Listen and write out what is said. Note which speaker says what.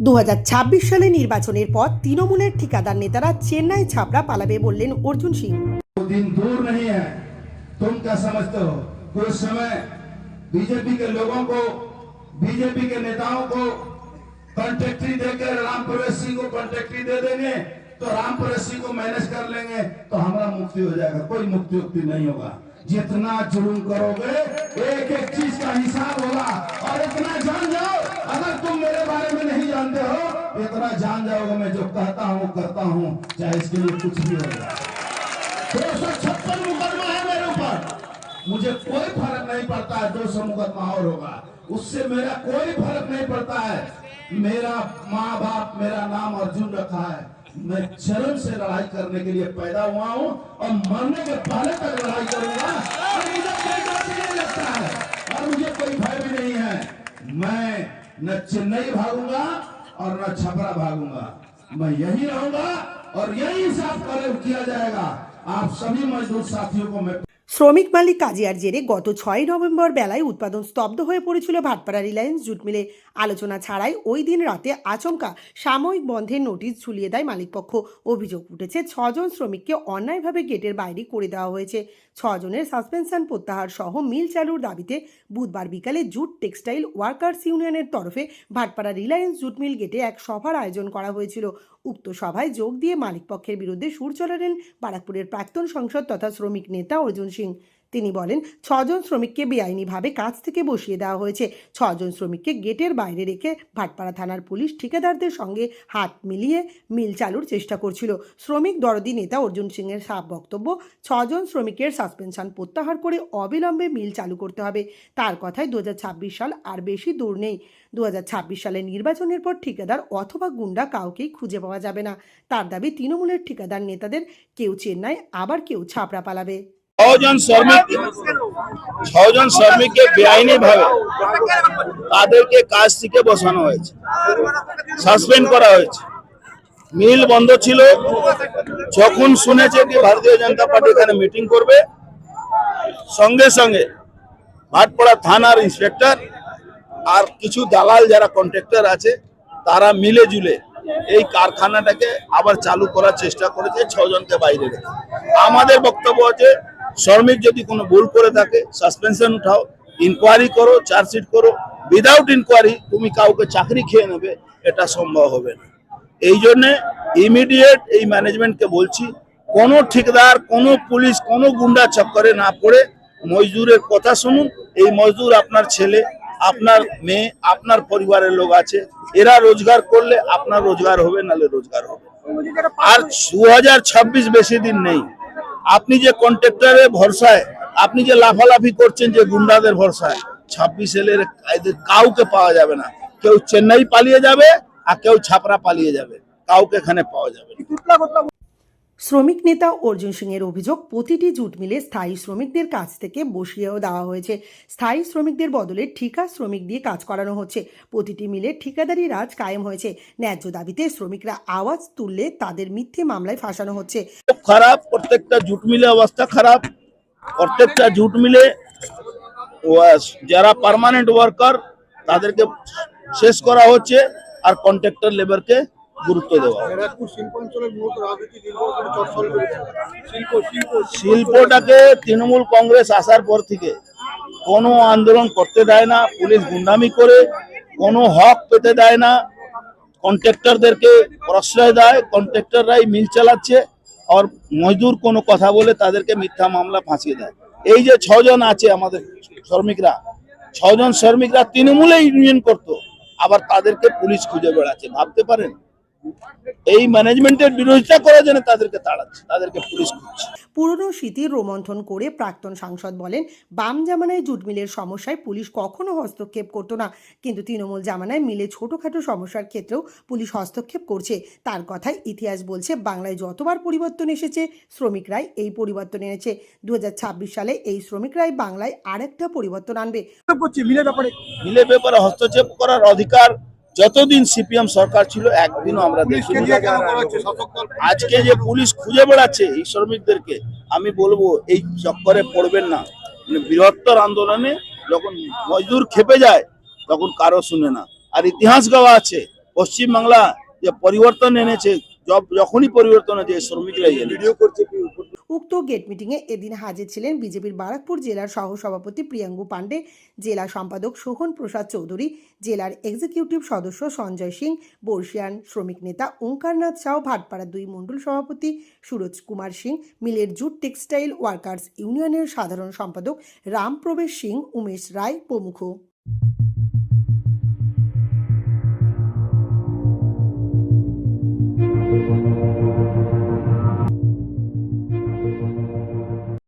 Speaker 1: দু সালে নির্বাচনের পর তৃণমূলের ঠিকাদার নেতারা চেন্নাই ছাপড়া পালাবে বললেন অর্জুন সিং
Speaker 2: वो दिन दूर नहीं है तुम क्या समझते हो कुछ समय बीजेपी के लोगों को बीजेपी के नेताओं को कॉन्ट्रेक्टरी देकर राम प्रवेश सिंह को कॉन्ट्रेक्टरी दे देंगे तो राम प्रवेश सिंह को मैनेज कर लेंगे तो हमारा मुक्ति हो जाएगा कोई मुक्ति मुक्ति नहीं होगा जितना जुलूम करोगे एक एक चीज का हिसाब होगा और इतना जान जाओ अगर तुम मेरे बारे में नहीं जानते हो? इतना जान जाओगे, मैं जो कहता हूँ करता हूँ, चाहे इसके लिए कुछ भी हो दो सौ छप्पन मुकदमा है मेरे ऊपर। मुझे कोई फ़र्क नहीं पड़ता है, दो सौ मुकदमा और होगा। उससे मेरा कोई फ़र्क नहीं पड़ता है। मेरा माँ बाप मेरा नाम अर्जुन रखा है। मैं चरम से लड़ाई करने के लिए पैदा हुआ हूँ और मरने के पहले तक लड़ाई करूँगा। लगता है। और मुझे कोई भय भी नहीं है। मैं न चेन्नई भागूँगा और न छपरा भागूँगा। मैं यही रहूँगा और यही साफ़ कार्य किया जाएगा। आप सभी मजदूर साथियों को मैं
Speaker 1: শ্রমিক মালিক কাজিয়ার জেরে গত ছয় নভেম্বর বেলায় উৎপাদন স্তব্ধ হয়ে পড়েছিল ভাটপাড়া রিলায়েন্স জুট মিলে আলোচনা ছাড়াই ওই দিন রাতে আচমকা সাময়িক বন্ধের নোটিশ ঝুলিয়ে দেয় মালিকপক্ষ। অভিযোগ উঠেছে, ছজন শ্রমিককে অন্যায়ভাবে গেটের বাইরে করে দেওয়া হয়েছে। ছজনের সাসপেনশন প্রত্যাহার সহ মিল চালুর দাবিতে বুধবার বিকালে জুট টেক্সটাইল ওয়ার্কার্স ইউনিয়নের তরফে ভাটপাড়া রিলায়েন্স জুট মিল গেটে এক সভার আয়োজন করা হয়েছিল। উক্ত সভায় যোগ দিয়ে মালিকপক্ষের বিরুদ্ধে সুর চড়ালেন বারাকপুরের প্রাক্তন সংসদ তথা শ্রমিক নেতা অর্জুন সিং। তিনি বলেন, ছজন শ্রমিককে বেআইনিভাবে কাজ থেকে বসিয়ে দেওয়া হয়েছে। ছজন শ্রমিককে গেটের বাইরে রেখে ভাটপাড়া থানার পুলিশ ঠিকাদারদের সঙ্গে হাত মিলিয়ে মিল চালুর চেষ্টা করছিল। শ্রমিক দরদি নেতা অর্জুন সিংয়ের সাফ বক্তব্য, ছজন শ্রমিকের সাসপেনশন প্রত্যাহার করে অবিলম্বে মিল চালু করতে হবে। তার কথায় দু হাজার ছাব্বিশ সাল আর বেশি দূর নেই। দু হাজার ছাব্বিশ সালের নির্বাচনের পর ঠিকাদার অথবা গুন্ডা কাউকেই খুঁজে পাওয়া যাবে না। তার দাবি, তৃণমূলের ঠিকাদার নেতাদের কেউ চেন্নাই, আবার কেউ ছাপড়া পালাবে।
Speaker 3: ছজন শ্রমিক ছজন শ্রমিককে বেআইনি ভাবে তাদেরকে কাজ থেকে বসানো হয়েছে। সাসপেন্ড করা হয়েছে। মিল বন্ধ ছিল। যখন শুনেছে যে ভারতীয় জনতা পার্টি এখানে মিটিং করবে, সঙ্গে সঙ্গে ভাটপাড়া থানার ইন্সপেক্টর আর কিছু দালাল যারা কন্ট্রাক্টর আছে, তারা মিলে জুলে এই কারখানাটাকে আবার চালু করার চেষ্টা করেছে ছজনকে বাইরে রেখে। আমাদের বক্তব্য আছে শ্রমিক যদি কোনো ভুল করে থাকে সাসপেনশন উঠাও ইনকোয়ারি করো চার্জশিট করো উইদাউট ইনকোয়ারি তুমি কাউকে চাকরি খেয়ে নেবে, এটা সম্ভব হবে না। এই জন্য ইমিডিয়েট এই ম্যানেজমেন্টকে বলছি, কোনো ঠিকদার, কোনো পুলিশ, কোনো গুন্ডা চক্করে না পড়ে মজদুরের কথা শুনুন। এই মজদুর আপনার ছেলে আপনার মেয়ে, আপনার পরিবারের লোক আছে, এরা রোজগার করলে আপনার রোজগার হবে নালে রোজগার হবে। আর দু ছাব্বিশ বেশি দিন নেই। আপনি যে কন্ট্রাক্টরের ভরসায়, আপনি যে লাফালাফি করছেন যে গুন্ডাদের ভরসায়, ছাব্বিশ এলের কাউকে পাওয়া যাবে না। কেউ চেন্নাই পালিয়ে যাবে আর কেউ ছাপরা পালিয়ে যাবে। কাউকে এখানে পাওয়া যাবে
Speaker 1: শ্রমিক নেতা অর্জুন সিংয়ের অভিযোগ, প্রতিটি জুট মিলে স্থায়ী শ্রমিকদের কাছ থেকে বসিয়েও দেওয়া হয়েছে। স্থায়ী শ্রমিকদের বদলে ঠিকা শ্রমিক দিয়ে কাজ করানো হচ্ছে। প্রতিটি মিলে ঠিকাদারি রাজ কায়েম হয়েছে। ন্যায্য দাবিতে শ্রমিকরা আওয়াজ তুললে তাদের মিথ্যে মামলায় ফাঁসানো হচ্ছে।
Speaker 3: খারাপ, প্রত্যেকটা জুট মিলে অবস্থা খারাপ। প্রত্যেকটা জুট মিলে যারা পার্মানেন্ট ওয়ার্কার তাদেরকে শেষ করা হচ্ছে আর কন্ট্রাক্টর লেবারকে গুরুত্ব দেওয়া শিল্পটাকে তৃণমূল কংগ্রেস আসার পর থেকে কোনো আন্দোলন করতে দেয় না পুলিশ গুন্ডামি করে কোনো হক পেতে দেয় না কন্ট্রাক্টরদেরকে প্রশ্রয় দেয় কন্ট্রাক্টররাই মিল চালাচ্ছে আর মজদুর কোনো কথা বলে তাদেরকে মিথ্যা মামলা ফাঁসিয়ে দেয়। এই যে ছজন আছে আমাদের শ্রমিকরা ছজন শ্রমিকরা তৃণমূলে ইউনিয়ন করতো আবার তাদেরকে পুলিশ খুঁজে বেড়াচ্ছে ভাবতে পারেন? এই ম্যানেজমেন্টের বিরোধিতা করার জন্য তাদেরকে তাড়াচ্ছে তাদেরকে পুলিশ খুঁজছে
Speaker 1: পুরনো স্মৃতির রোমন্থন করে প্রাক্তন সাংসদ বলেন বাম জামানায় জুট মিলের সমস্যায় পুলিশ কখনো হস্তক্ষেপ করতো না। কিন্তু তৃণমূল জামানায় মিলে ছোটোখাটো সমস্যার ক্ষেত্রেও পুলিশ হস্তক্ষেপ করছে। তার কথায় ইতিহাস বলছে বাংলায় যতবার পরিবর্তন এসেছে শ্রমিকরাই এই পরিবর্তন এনেছে। দু হাজার ছাব্বিশ সালে এই শ্রমিকরাই বাংলায় আরেকটা পরিবর্তন আনবে।
Speaker 4: করছে মিলের ব্যাপারে।
Speaker 3: মিলে ব্যাপারে হস্তক্ষেপ করার অধিকার যতদিন সিপিএম সরকার ছিল একদিনও আমরা দেখিনি। আজকে যে পুলিশ খুঁজে বেড়াচ্ছে এই শ্রমিকদেরকে আমি বলব এই চক্করে পড়বেন না। মানে বৃহত্তর আন্দোলনে যখন মজদুর খেপে যায় তখন কারও শুনে না। আর ইতিহাস গাওয়া আছে পশ্চিমবাংলা যে পরিবর্তন এনেছে যখনই পরিবর্তন হয়েছে শ্রমিকরাই
Speaker 4: ভিডিও করছে
Speaker 1: উক্ত গেট মিটিংয়ে এদিন হাজির ছিলেন বিজেপির বারাকপুর জেলার সহসভাপতি প্রিয়াঙ্গু পাণ্ডে জেলা সম্পাদক সোহন প্রসাদ চৌধুরী জেলার এক্সিকিউটিভ সদস্য সঞ্জয় সিং বর্ষিয়ান শ্রমিক নেতা ওঙ্কারনাথ সাউ ভাটপাড়ার দুই মণ্ডল সভাপতি সুরজ কুমার সিং মিলের জুট টেক্সটাইল ওয়ার্কার্স ইউনিয়নের সাধারণ সম্পাদক রামপ্রবেশ সিং উমেশ রায় প্রমুখ।